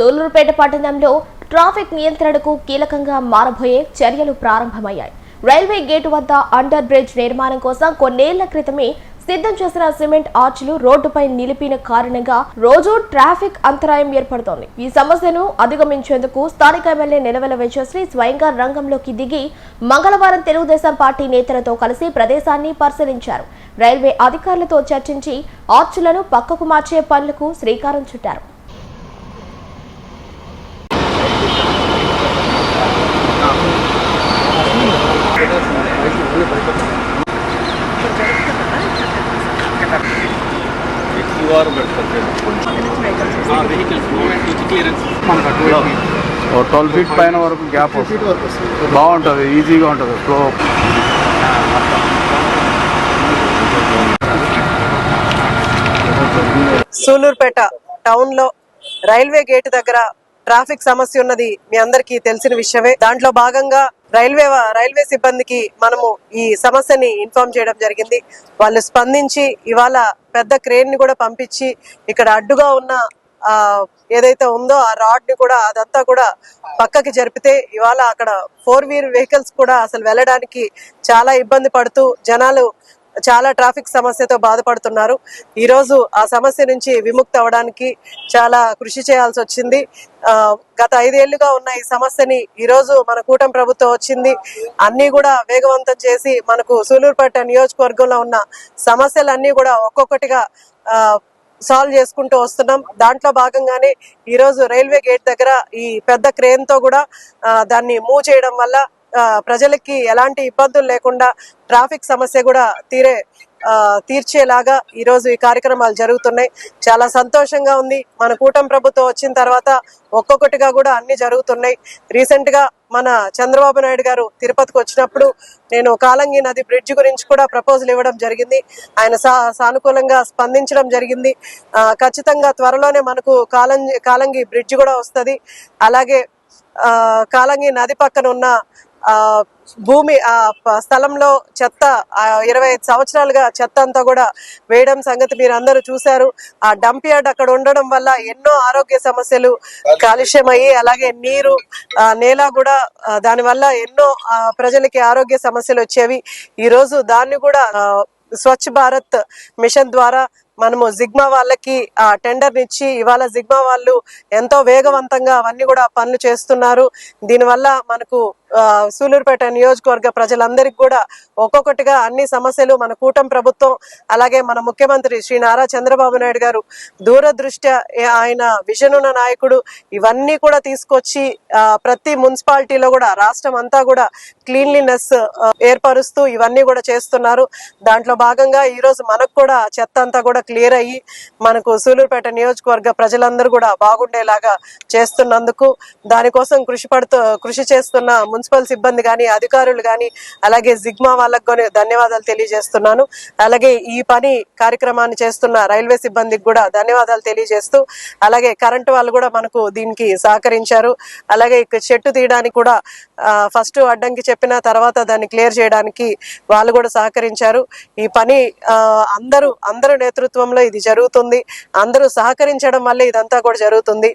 సూలూరుపేట పట్టణంలో ట్రాఫిక్ నియంత్రణకు కీలకంగా మారబోయే చర్యలు ప్రారంభమయ్యాయి. రైల్వే గేటు వద్ద అండర్ బ్రిడ్జ్ నిర్మాణం కోసం కొన్నేళ్ళ క్రితమే సిద్ధం చేసిన సిమెంట్ ఆర్చ్లు రోడ్డుపై నిలిపిన కారణంగా రోజు ట్రాఫిక్ అంతరాయం ఏర్పడుతోంది. ఈ సమస్యను అధిగమించేందుకు స్థానిక ఎమ్మెల్యే నిలవెల విజయశ్రీ స్వయంగా రంగంలోకి దిగి మంగళవారం తెలుగుదేశం పార్టీ నేతలతో కలిసి ప్రదేశాన్ని పరిశీలించారు. రైల్వే అధికారులతో చర్చించి ఆర్చులను పక్కకు మార్చే పనులకు శ్రీకారం చుట్టారు. ఓ ట్వెల్వ్ ఫీట్ పైన వరకు గ్యాప్ వస్తుంది. బాగుంటుంది ఈజీగా ఉంటుంది ఫ్లో సూలూరుపేట టౌన్లో రైల్వే గేట్ దగ్గర ట్రాఫిక్ సమస్య ఉన్నది మీ అందరికీ తెలిసిన విషయమే. దాంట్లో భాగంగా రైల్వే రైల్వే సిబ్బందికి మనము ఈ సమస్యని ఇన్ఫార్మ్ చేయడం జరిగింది. వాళ్ళు స్పందించి ఇవాళ పెద్ద క్రేన్ని కూడా పంపించి ఇక్కడ అడ్డుగా ఉన్న ఆ ఏదైతే ఉందో ఆ రాడ్ని కూడా అదంతా కూడా పక్కకి జరిపితే ఇవాళ అక్కడ ఫోర్ వీల్ వెహికల్స్ కూడా అసలు వెళ్ళడానికి చాలా ఇబ్బంది పడుతూ జనాలు చాలా ట్రాఫిక్ సమస్యతో బాధపడుతున్నారు. ఈరోజు ఆ సమస్య నుంచి విముక్తి అవడానికి చాలా కృషి చేయాల్సి వచ్చింది. గత ఐదేళ్ళుగా ఉన్న ఈ సమస్యని ఈరోజు మన కూటమి ప్రభుత్వం వచ్చింది. అన్నీ కూడా వేగవంతం చేసి మనకు సూలూరుపేట నియోజకవర్గంలో ఉన్న సమస్యలన్నీ కూడా ఒక్కొక్కటిగా సాల్వ్ చేసుకుంటూ వస్తున్నాం. దాంట్లో భాగంగానే ఈరోజు రైల్వే గేట్ దగ్గర ఈ పెద్ద క్రేన్తో కూడా దాన్ని మూవ్ చేయడం వల్ల ప్రజలకి ఎలాంటి ఇబ్బందులు లేకుండా ట్రాఫిక్ సమస్య కూడా తీరే తీర్చేలాగా ఈరోజు ఈ కార్యక్రమాలు జరుగుతున్నాయి. చాలా సంతోషంగా ఉంది. మన కూటమి ప్రభుత్వం వచ్చిన తర్వాత ఒక్కొక్కటిగా కూడా అన్ని జరుగుతున్నాయి. రీసెంట్గా మన చంద్రబాబు నాయుడు గారు తిరుపతికి వచ్చినప్పుడు నేను కాలంగి నది బ్రిడ్జ్ గురించి కూడా ప్రపోజల్ ఇవ్వడం జరిగింది. ఆయన సా- సానుకూలంగా స్పందించడం జరిగింది. ఖచ్చితంగా త్వరలోనే మనకు కాలంగి కాలంగి బ్రిడ్జ్ కూడా వస్తుంది. అలాగే కాలంగి నది పక్కన ఉన్న భూమి ఆ స్థలంలో చెత్త ఆ ఇరవై ఐదు సంవత్సరాలుగా చెత్త అంతా కూడా వేయడం సంగతి మీరు అందరూ చూశారు. ఆ డంప్ యార్డ్ అక్కడ ఉండడం వల్ల ఎన్నో ఆరోగ్య సమస్యలు కాలుష్యం అయ్యి అలాగే నీరు ఆ నేల కూడా దానివల్ల ఎన్నో ఆ, ప్రజలకి ఆరోగ్య సమస్యలు వచ్చేవి. ఈ రోజు దాన్ని కూడా స్వచ్ఛ భారత్ మిషన్ ద్వారా మనము జిగ్మా వాళ్ళకి ఆ టెండర్ ఇచ్చి ఇవాళ జిగ్మా వాళ్ళు ఎంతో వేగవంతంగా అవన్నీ కూడా పనులు చేస్తున్నారు. దీనివల్ల మనకు సూలూరుపేట నియోజకవర్గ ప్రజలందరికీ కూడా ఒక్కొక్కటిగా అన్ని సమస్యలు మన కూటమి ప్రభుత్వం అలాగే మన ముఖ్యమంత్రి శ్రీ నారా చంద్రబాబు నాయుడు గారు దూరదృష్ట్యా ఆయన విజన్ ఉన్న నాయకుడు. ఇవన్నీ కూడా తీసుకొచ్చి ఆ, ప్రతి మున్సిపాలిటీలో కూడా రాష్ట్రం అంతా కూడా క్లీన్లీనెస్ ఏర్పరుస్తూ ఇవన్నీ కూడా చేస్తున్నారు. దాంట్లో భాగంగా ఈ రోజు మనకు కూడా చెత్త అంతా కూడా క్లియర్ అయ్యి మనకు సూలూరుపేట నియోజకవర్గ ప్రజలందరూ కూడా బాగుండేలాగా చేస్తున్నందుకు దానికోసం కృషి పడుతూ కృషి చేస్తున్న మున్సిపల్ సిబ్బంది కానీ అధికారులు కానీ అలాగే జిగ్మా వాళ్ళకు ధన్యవాదాలు తెలియజేస్తున్నాను. అలాగే ఈ పని కార్యక్రమాన్ని చేస్తున్న రైల్వే సిబ్బందికి కూడా ధన్యవాదాలు తెలియజేస్తూ అలాగే కరెంటు వాళ్ళు కూడా మనకు దీనికి సహకరించారు. అలాగే ఇక్కడ చెట్టు తీయడానికి కూడా ఫస్ట్ అడ్డంకి చెప్పిన తర్వాత దాన్ని క్లియర్ చేయడానికి వాళ్ళు కూడా సహకరించారు. ఈ పని అందరూ అందరూ నేతృత్వంలో ఇది జరుగుతుంది. అందరూ సహకరించడం వల్ల ఇదంతా కూడా జరుగుతుంది.